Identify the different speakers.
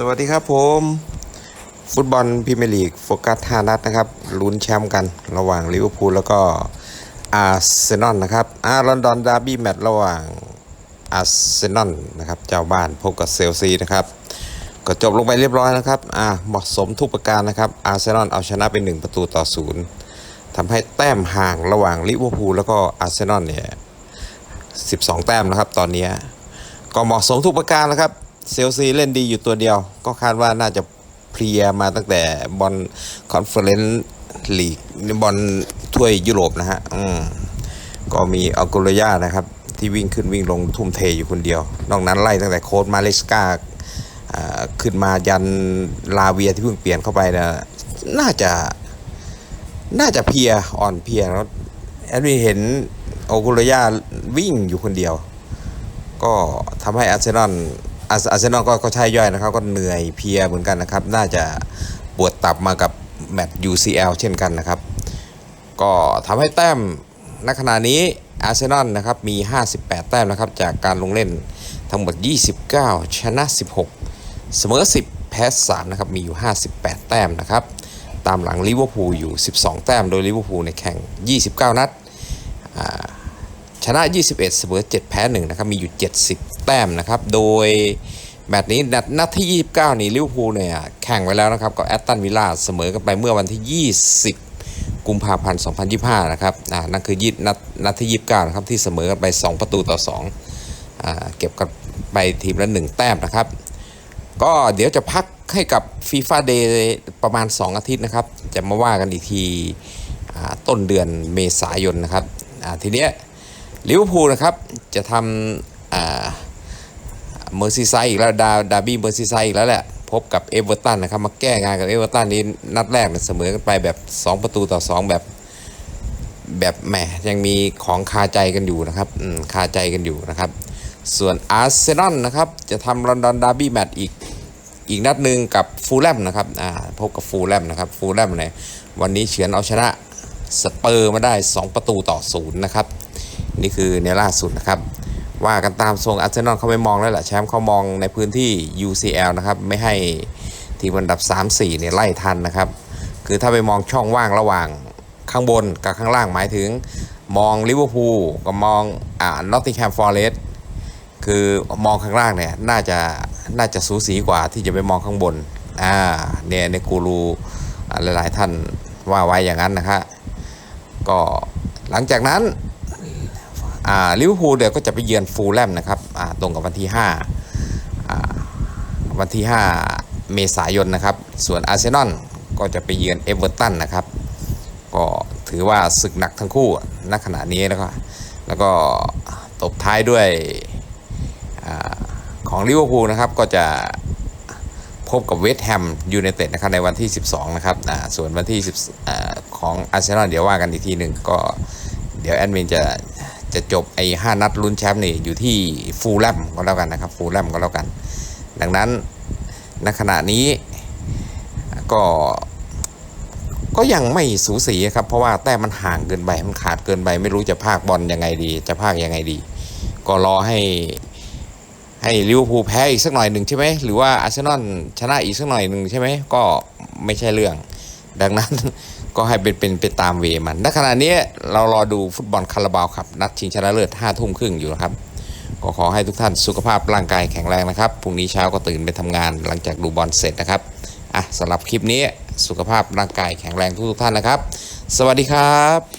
Speaker 1: สวัสดีครับผม ฟุตบอลพรีเมียร์ลีกโฟกัส5นัดนะครับลุ้นแชมป์กันระหว่างลิเวอร์พูลแล้วก็อาร์เซนอลนะครับอาร์ลอนดอนดาร์บี้แมตช์ระหว่างอาร์เซนอลนะครับเจ้าบ้านพบกับเซลซีนะครับก็จบลงไปเรียบร้อยนะครับอ่าเหมาะสมทุกประการนะครับอาร์เซนอลเอาชนะเป็น1ประตูต่อศูนย์ทำให้แต้มห่างระหว่างลิเวอร์พูลแล้วก็อาร์เซนอลเนี่ย12 แต้มนะครับตอนนี้ก็เหมาะสมทุกประการนะครับ เซลซีเล่นดีอยู่ตัวเดียว ก็คาดว่าน่าจะเพลียมาตั้งแต่บอลคอนเฟอเรนซ์ลีกบอลถ้วยยุโรปนะฮะอืมก็มีอัลโกลยานะครับ ที่วิ่งขึ้นวิ่งลงทุ่มเทอยู่คนเดียว นอกนั้นไล่ตั้งแต่โค้ดมาเลสกาขึ้นมายันลาเวียที่เพิ่งเปลี่ยนเข้าไปนะน่าจะน่าจะเพียอ่อนเพียแล้วแอดมีเห็นโอกุลยาวิ่งอยู่คนเดียว ก็ทำให้อาร์เซนอล อาร์เซนอลก็ใช่ย่อยนะครับ ก็เหนื่อยเพียเหมือนกันนะครับ น่าจะปวดตับมากับแมตช์ UCL เช่นกันนะครับ ก็ทำให้แต้มณขณะนี้อาร์เซนอลนะครับมี 58 แต้มนะครับ จากการลงเล่นทั้งหมด 29 ชนะ 16 เสมอ 10 แพ้ 3 นะครับ มีอยู่ 58 แต้มนะครับ ตามหลังลิเวอร์พูลอยู่ 12 แต้ม โดยลิเวอร์พูลในแข่ง 29 นัดชนะ 21 เสมอ 7 แพ้ 1 นะครับ มีอยู่ 70 แต้มนะครับ โดยแมตช์นี้นัดที่ 29 นี่ลิเวอร์พูลเนี่ยแข่งไว้แล้วนะครับก็แอตตันวิลล่าเสมอกันไปเมื่อวันที่ 20 กุมภาพันธ์ 2025 นะครับอ่านั่นคือยีนัดนัดที่ 29 นะครับที่เสมอกันไป 2 ประตูต่อ2อ่าเก็บกันไปทีมละ 1 แต้มนะครับ ก็เดี๋ยวจะพักให้กับฟีฟ่าเดย์ประมาณ 2 อาทิตย์นะครับ จะมาว่ากันอีกทีอ่าต้นเดือนเมษายนนะครับอ่าทีเนี้ยลิเวอร์พูลนะครับจะทำอ่า เมอร์ซีไซด์อีกแล้วดาดาบี้เมอร์ซีไซด์อีกแล้วแหละ พบกับเอเวอร์ตันนะครับ มาแก้งานกับเอเวอร์ตันนี้นัดแรกเนี่ยเสมอกันไปแบบ 2 ประตูต่อ 2 แบบ แบบแหมยังมีของคาใจกันอยู่นะครับคาใจกันอยู่นะครับ ส่วนอาร์เซนอลนะครับจะทำลอนดอนดาร์บี้แมตช์อีกอีกนัดหนึ่งกับฟูลแลมนะครับอ่าพบกับฟูลแลมนะครับฟูลแลมเนี่ยวันนี้เฉือนเอาชนะสเปอร์มาได้ 2 ประตูต่อศูนย์นะครับ นี่คือในล่าสุดนะครับ ว่ากันตามทรงอาร์เซนอลเขาไม่มองแล้วแหละแชมป์เขามองในพื้นที่ UCL นะครับ ไม่ให้ทีมอันดับ 3-4เนี่ยไล่ทันนะครับ คือถ้าไปมองช่องว่างระหว่างข้างบนกับข้างล่างหมายถึงมองลิเวอร์พูลกับมองอ่านอตติงแฮมฟอร์เรสต์คือมองข้างล่างเนี่ยน่าจะน่าจะสูสีกว่าที่จะไปมองข้างบนอ่าเนี่ยในกูรูหลายๆท่านว่าไว้อย่างนั้นนะครับก็หลังจากนั้น ลิเวอร์พูลเดี๋ยวก็จะไปเยือนฟูลแลมนะครับตรงกับวันที่5อ่าวันที่ 5 เมษายนนะครับ ส่วนอาร์เซนอลก็จะไปเยือนเอเวอร์ตันนะครับ ก็ถือว่าศึกหนักทั้งคู่ณขณะนี้แล้วก็แล้วก็ตบท้ายด้วยอของลิเวอร์พูลนะครับก็จะพบกับเวสต์แฮมยูไนเต็ดนะครับในวันที่ 12 นะครับส่วนวันที่10อของอาร์เซนอลเดี๋ยวว่ากันอีกทีหนึ่งก็เดี๋ยวแอดมินจะ จะจบไอ้ห้านัดลุ้นแชมป์นี่อยู่ที่ฟูลแลมก็แล้วกันนะครับฟูลแลมก็แล้วกัน ดังนั้นณขณะนี้ก็ก็ยังไม่สูสีครับ เพราะว่าแต้มมันห่างเกินไปมันขาดเกินไปไม่รู้จะพากบอลยังไงดี จะพากยังไงดี ก็รอให้ให้ลิเวอร์พูลแพ้อีกสักหน่อยหนึ่งใช่ไหมหรือว่าอาร์เซนอลชนะอีกสักหน่อยหนึ่งใช่ไหมก็ไม่ใช่เรื่อง ดังนั้น ก็ให้เป็นเป็นไปตามเวมันณขณะนี้เรารอดูฟุตบอลคาราบาวครับ นัดชิงชนะเลิศ5ทุ่มครึ่งอยู่นะครับ ก็ขอให้ทุกท่านสุขภาพร่างกายแข็งแรงนะครับ พรุ่งนี้เช้าก็ตื่นไปทำงานหลังจากดูบอลเสร็จนะครับ อะสำหรับคลิปนี้สุขภาพร่างกายแข็งแรงทุกท่านนะครับ สวัสดีครับ